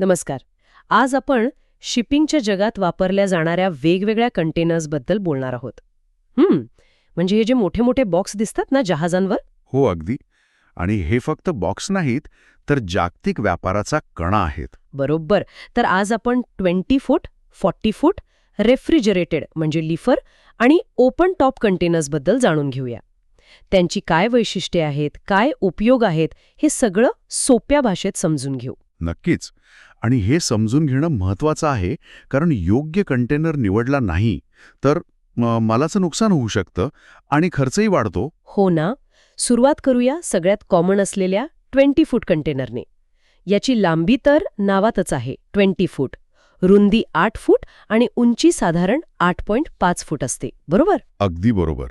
नमस्कार. आज आपण शिपिंगच्या जगात वापरल्या जाणाऱ्या वेगवेगळ्या कंटेनर्सबद्दल बोलणार आहोत. हम्म म्हणजे हे जे मोठे मोठे बॉक्स दिसतात ना जहाजांवर? हो अगदी. आणि हे फक्त बॉक्स नाहीत तर जागतिक व्यापाराचा कणा आहेत. बरोबर. तर आज आपण twenty foot forty foot refrigerated म्हणजे लिफर आणि ओपन टॉप कंटेनर्सबद्दल जाणून घेऊया. त्यांची काय वैशिष्ट्ये आहेत काय उपयोग आहेत हे सगळं सोप्या भाषेत समजून घेऊ. नक्कीच. आणि हे समजून घेणं महत्वाचं आहे कारण योग्य कंटेनर निवडला नाही तर मालाचं नुकसान होऊ शकतं आणि खर्चही वाढतो. हो ना? सुरुवात करूया सगळ्यात कॉमन असलेल्या ट्वेंटी फूट कंटेनरने याची लांबी तर नावातच आहे ट्वेंटी फूट रुंदी आठ फूट आणि उंची साधारण आठ पॉईंट पाच फूट असते बरोबर? अगदी बरोबर.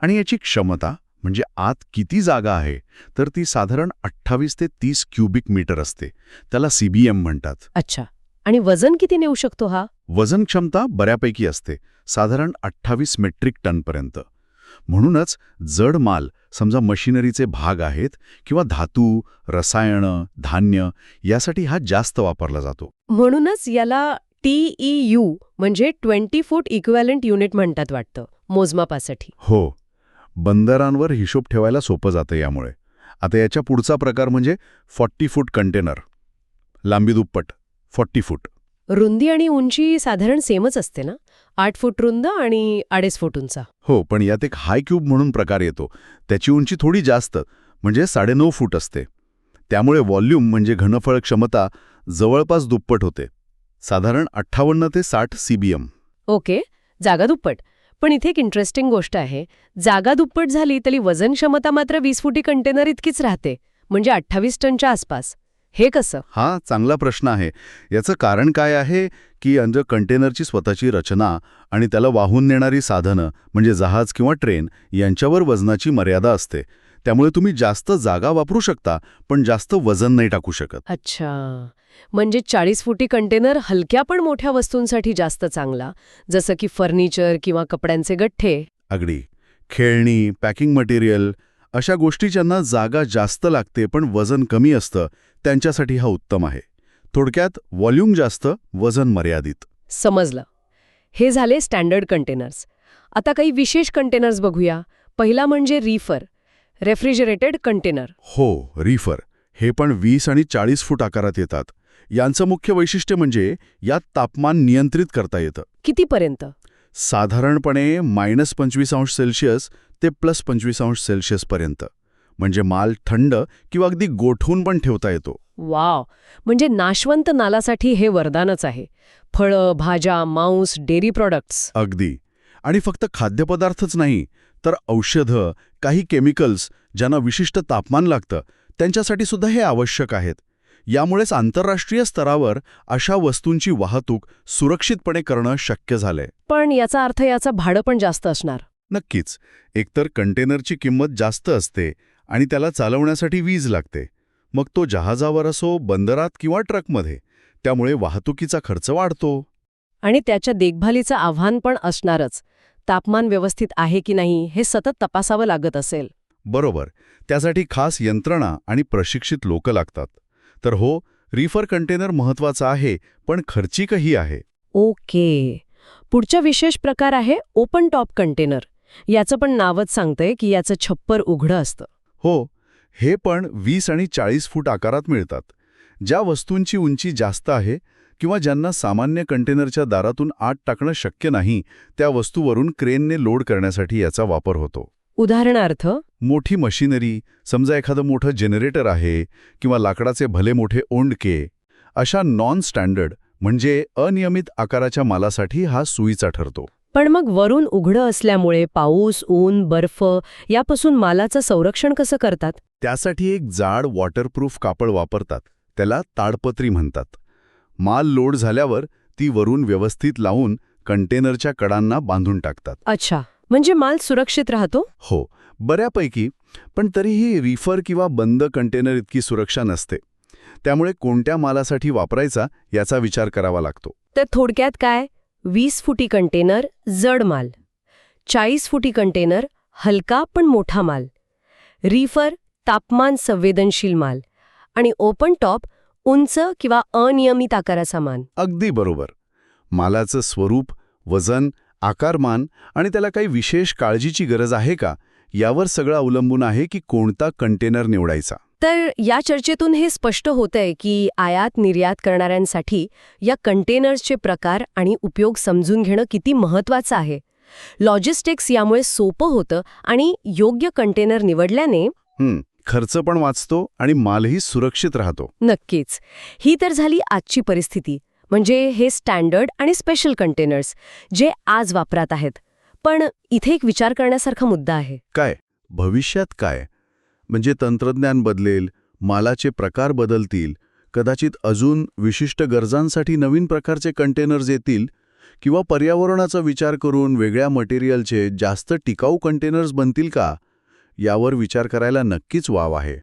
आणि याची क्षमता? म्हणजे आत किती जागा आहे तर ती साधारण अठ्ठावीस ते तीस क्युबिक मीटर असते. त्याला सीबीएम म्हणतात. अच्छा. आणि वजन किती नेऊ शकतो हा? वजन क्षमता बऱ्यापैकी असते. साधारण अठ्ठावीस मेट्रिक टनपर्यंत म्हणूनच जड माल समजा मशिनरीचे भाग आहेत किंवा धातू रसायनं धान्य यासाठी हा जास्त वापरला जातो. म्हणूनच याला टीईयू म्हणजे ट्वेंटी फूट इक्वॅलंट युनिट म्हणतात वाटतं मोजमापासाठी. हो. बंदरांवर हिशोब ठेवायला सोपं जातं यामुळे. आता याच्या पुढचा प्रकार म्हणजे फॉर्टी फूट कंटेनर. लांबी दुप्पट फॉर्टी फूट. रुंदी आणि उंची साधारण सेमच असते ना? आठ फूट रुंद आणि अडीच फूट उंचा. हो पण यात एक हाय क्यूब म्हणून प्रकार येतो. त्याची उंची थोडी जास्त म्हणजे साडेनऊ फूट असते. त्यामुळे व्हॉल्यूम म्हणजे घनफळ क्षमता जवळपास दुप्पट होते. साधारण अठ्ठावन्न ते साठ सीबीएम. ओके जागा दुप्पट. पण इथे एक इंटरेस्टिंग गोष्ट आहे. जागा दुप्पट झाली तरी वजन क्षमता मात्र वीस फुटी कंटेनर इतकीच राहते. म्हणजे अठ्ठावीस टनच्या आसपास. हे कसं? हा चांगला प्रश्न आहे. याचं कारण काय आहे की अंज कंटेनरची स्वतःची रचना आणि त्याला वाहून नेणारी साधनं म्हणजे जहाज किंवा ट्रेन यांच्यावर वजनाची मर्यादा असते. त्यामुळे तुम्ही जास्त जागा वापरू शकता पण जास्त वजन नाही टाकू शकत. अच्छा. म्हणजे चाळीस फुटी कंटेनर हलक्या पण मोठ्या वस्तूंसाठी जास्त चांगला जसं की फर्निचर किंवा कपड्यांचे गठ्ठे? अगदी. खेळणी पॅकिंग मटेरियल अशा गोष्टी ज्यांना जागा जास्त लागते पण वजन कमी असतं त्यांच्यासाठी हा उत्तम आहे. थोडक्यात व्हॉल्यूम जास्त वजन मर्यादित. समजलं. हे झाले स्टँडर्ड कंटेनर्स. आता काही विशेष कंटेनर्स बघूया. पहिला म्हणजे रीफर. Refrigerated container. हो रिफर हे पण वीस आणि चाळीस फूट आकारात येतात. यांचं मुख्य वैशिष्ट्य म्हणजे यात तापमान नियंत्रित करता येतं. कितीपर्यंत? साधारणपणे मायनस पंचवीस अंश सेल्सिअस ते प्लस पंचवीस अंश सेल्सिअसपर्यंत म्हणजे माल थंड किंवा अगदी गोठवून पण ठेवता येतो. वाव! म्हणजे नाशवंत नालासाठी हे वरदानच आहे. फळं भाज्या मांस डेअरी प्रॉडक्ट्स. अगदी. आणि फक्त खाद्यपदार्थच नाही तर औषधं काही केमिकल्स ज्यांना विशिष्ट तापमान लागतं त्यांच्यासाठी सुद्धा हे आवश्यक आहेत. यामुळेच आंतरराष्ट्रीय स्तरावर अशा वस्तूंची वाहतूक सुरक्षितपणे करणं शक्य झालंय. पण याचा अर्थ याचं भाडं पण जास्त असणार. नक्कीच. एकतर कंटेनरची किंमत जास्त असते आणि त्याला चालवण्यासाठी वीज लागते. मग तो जहाजावर असो बंदरात किंवा ट्रकमध्ये त्यामुळे वाहतुकीचा खर्च वाढतो. आणि त्याच्या देखभालीचं आव्हान पण असणारच. तापमान व्यवस्थित आहे की नाही हे सतत तपासावं लागत असेल. बरोबर. त्यासाठी खास यंत्रणा आणि प्रशिक्षित लोक लागतात. तर हो रिफर कंटेनर महत्त्वाचा आहे पण खर्चिकही आहे. ओके. पुढचा विशेष प्रकार आहे ओपन टॉप कंटेनर. याचं पण नावच सांगतंय की याचं छप्पर उघडं असतं. हो हे पण वीस आणि चाळीस फूट आकारात मिळतात. ज्या वस्तूंची उंची जास्त आहे किंवा ज्यांना सामान्य कंटेनरच्या दारातून आत टाकणं शक्य नाही त्या वस्तूवरून क्रेनने लोड करण्यासाठी याचा वापर होतो. उदाहरणार्थ मोठी मशिनरी समजा एखादं मोठं जनरेटर आहे किंवा लाकडाचे भले मोठे ओंडके अशा नॉन स्टँडर्ड म्हणजे अनियमित आकाराच्या मालासाठी हा सुईचा ठरतो. पण मग वरून उघडं असल्यामुळे पाऊस ऊन बर्फ यापासून मालाचं संरक्षण कसं करतात? त्यासाठी एक जाड वॉटरप्रूफ कापड वापरतात त्याला ताडपत्री म्हणतात. माल लोड झाल्यावर ती वरून व्यवस्थित लावून कंटेनरच्या कडांना बांधून टाकतात. अच्छा. म्हणजे माल सुरक्षित राहतो? हो. बऱ्यापैकी. पण तरीही रिफर किंवा बंद कंटेनर इतकी सुरक्षा नसते. त्यामुळे कोणत्या मालासाठी वापरायचा याचा विचार करावा लागतो. तर थोडक्यात काय? वीस फुटी कंटेनर जड माल. चाळीस फुटी कंटेनर हलका पण मोठा माल. रीफर तापमान संवेदनशील माल. आणि ओपन टॉप उंच किंवा अनियमित आकाराचा मान. अगदी बरोबर. मालाचं स्वरूप वजन आकारमान आणि त्याला काही विशेष काळजीची गरज आहे का? यावर सगळं अवलंबून आहे की कोणता कंटेनर निवडायचा. तर या चर्चेतून हे स्पष्ट होतंय की आयात निर्यात करणाऱ्यांसाठी या कंटेनर्सचे प्रकार आणि उपयोग समजून घेणं किती महत्वाचं आहे. लॉजिस्टिक्स यामुळे सोपं होतं आणि योग्य कंटेनर निवडल्याने खर्च पण वाचतो आणि मालही सुरक्षित राहतो. नक्कीच. ही तर झाली आजची परिस्थिती म्हणजे हे स्टँडर्ड आणि स्पेशल कंटेनर्स जे आज वापरात आहेत. पण इथे एक विचार करण्यासारखा मुद्दा आहे. काय? भविष्यात काय? म्हणजे तंत्रज्ञान बदलेल मालाचे प्रकार बदलतील कदाचित अजून विशिष्ट गरजांसाठी नवीन प्रकारचे कंटेनर्स येतील किंवा पर्यावरणाचा विचार करून वेगळ्या मटेरियलचे जास्त टिकाऊ कंटेनर्स बनतील का? यावर विचार करायला नक्कीच वाव आहे.